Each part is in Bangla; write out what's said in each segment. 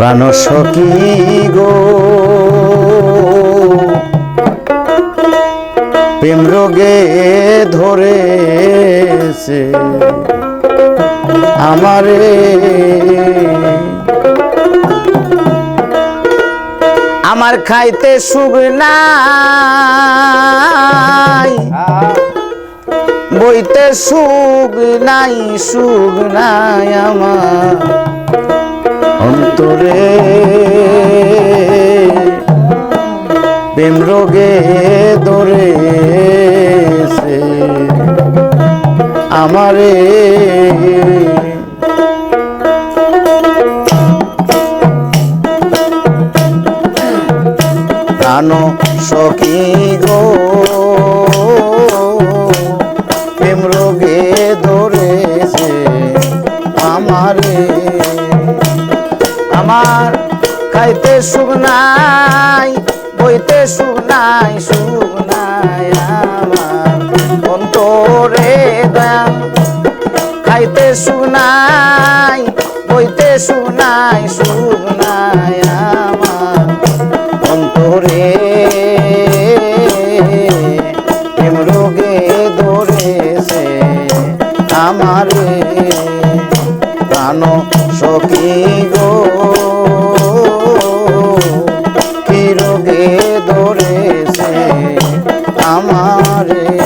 প্রাণ সখী গো। প্রেম রোগে ধরেছে আমারে। আমার খাইতে সুখ নাই, বইতে সুখ নাই সুখ নাই আমার। অন্তরে। প্রেম রোগে ধরেছে আমারে। প্রাণ সখী গো প্রেম রোগে ধরেছে আমার। খাইতে সুখ নাই, বইতে সুখ নাই সুখ নাই আমার। অন্তরে দয়া খাইতে সুখ নাই, বইতে সুখ নাই সুখ নাই। আমারে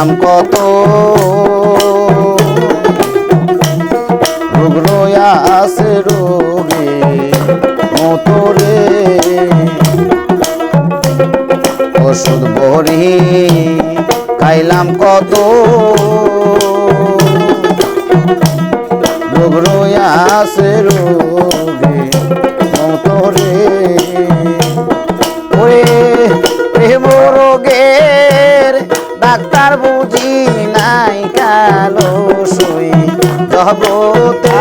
খাইলাম কত? রোগ রোয়া আছে রোগে মতরে ওষুধ বড়ি খাইলাম কত? রোগ রোয়া আছে রোগে জগতে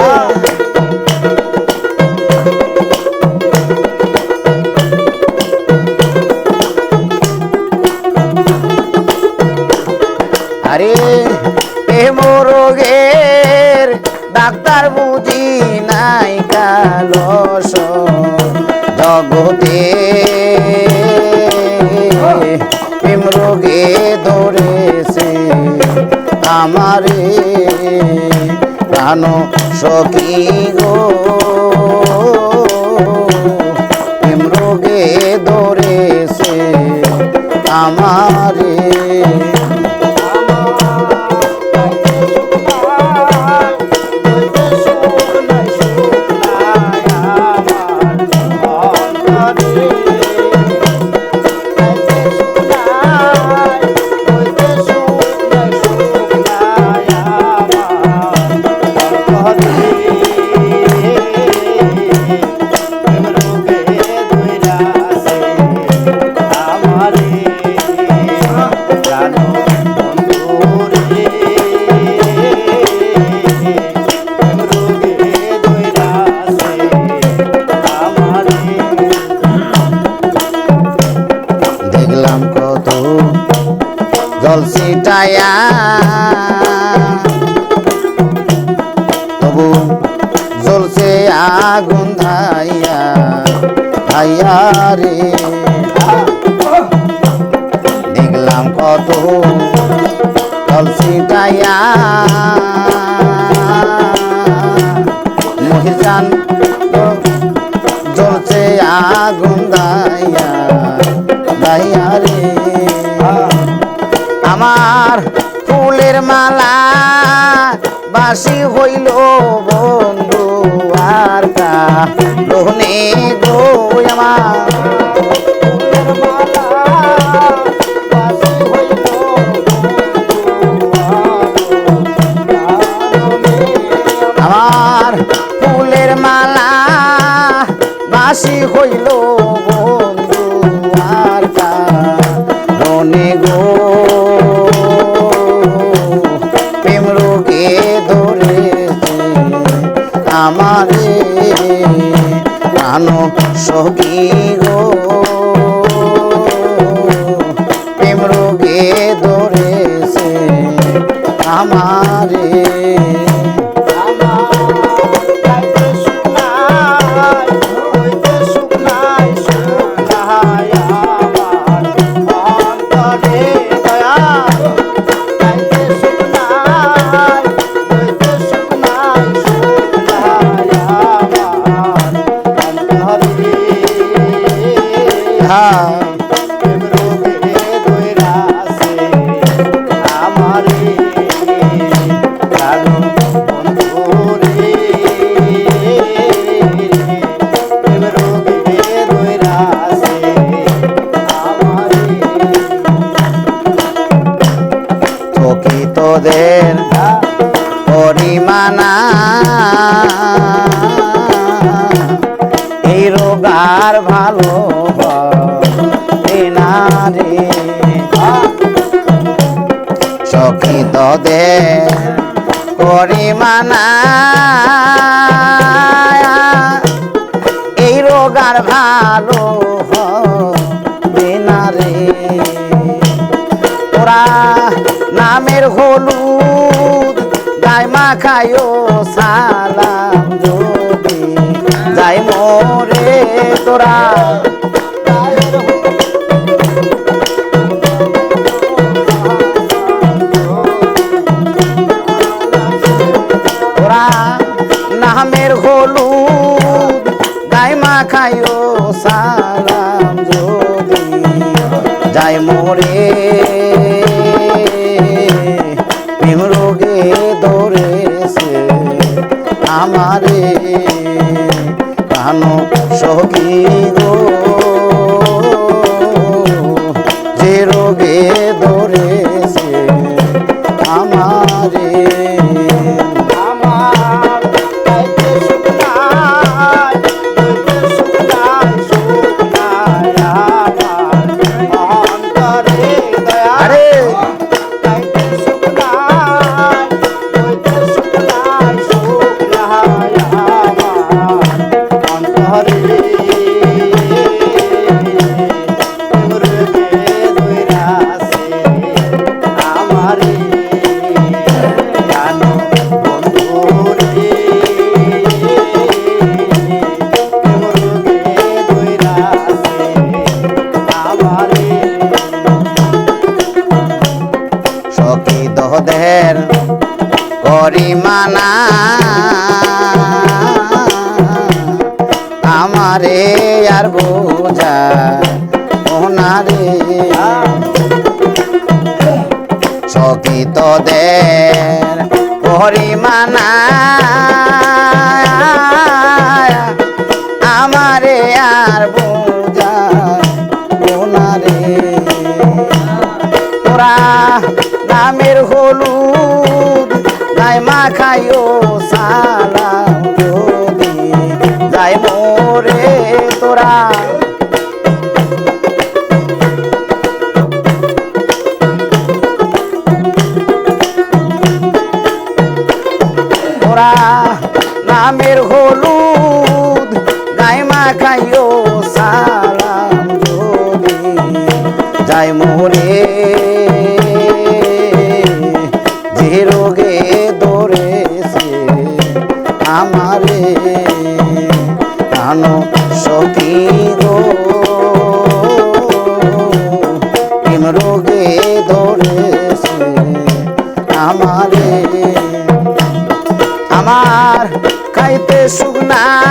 আরে প্রেম রোগের ডাক্তার বুঝি নাই কালো জগতে। ধরেছে আমারে। প্রাণ সখী গো প্রেম রোগে আমারে। ছিটায়া তবু জ্বলছে আগুন ধাইয়া ধাইয়া রে। দেখলাম কত জল ছিটায়া মহিজান জ্বলছে আগুন দাইয়া ফুলের মালা বাসি হইল বন্ধু আর তা। গো আমার ফুলের মালা বাসি হইল প্রাণ সখী গো। রোগার ভালো হবে না রে। সখী তোদের পরিমানা এই রোগার ভালো হবে না রে। তোরা নামের হলুদ গাই মাখায়ও সালাম নামের হলুদ গাই মাখায়ও সালাম যাই মোরে আমারে দহদের করিমানা আমারে আর বোঝা ওনারে। সখী তোদের যাই মোরে তোরা। তোরা নামের হলুদ গাই মাখাইও সালাম যদি। যাই আমারে আমার খাইতে সুখ নাই।